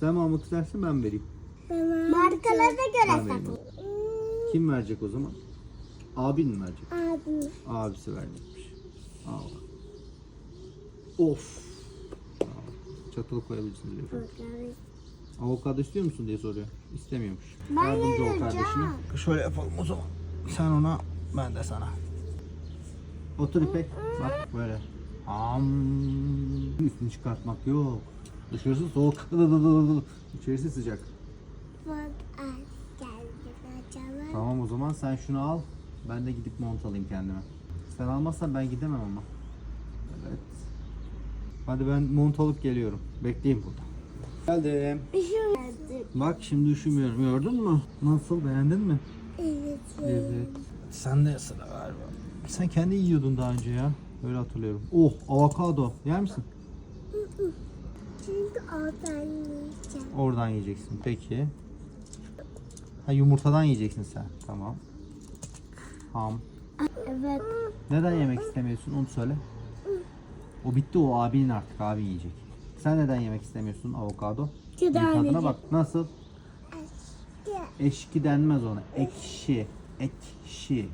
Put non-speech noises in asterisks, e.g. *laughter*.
Sen Mahmut'u dersin ben vereyim. Markalara göre Ben vereyim. satın. Kim verecek o zaman? Abin mi verecek? Abi. Abisi verecekmiş. Al. Of. Tamam. Çatalı koyabilirsiniz beyefendi. Avokado istiyor musun diye soruyor. İstemiyormuş. Ben Yardımcı ol kardeşine. Şöyle yapalım o zaman. Sen ona, ben de sana. Otur İpek. Bak böyle. Am. Üstünü çıkartmak yok. Dışarısı soğuk. *laughs* İçerisi sıcak. Geldi. Tamam o zaman sen şunu al. Ben de gidip mont alayım kendime. Sen almazsan ben gidemem ama. Evet. Hadi ben mont alıp geliyorum. Bekleyin burada. Geldim. Üşümedim. Bak şimdi üşümüyorum. Gördün mü? Nasıl beğendin mi? Evet. Evet. Sen de sıra ver. Sen kendi yiyordun daha önce ya. Öyle hatırlıyorum. Oh avokado. Yer misin? Çünkü oradan yiyeceğim. Oradan yiyeceksin. Peki. Ha yumurtadan yiyeceksin sen. Tamam. Ham. Evet. Neden yemek istemiyorsun onu söyle. O bitti o abinin artık abi yiyecek. Sen neden yemek istemiyorsun avokado? Bir tadına bak nasıl? Eşki denmez ona. Ekşi. Ekşi.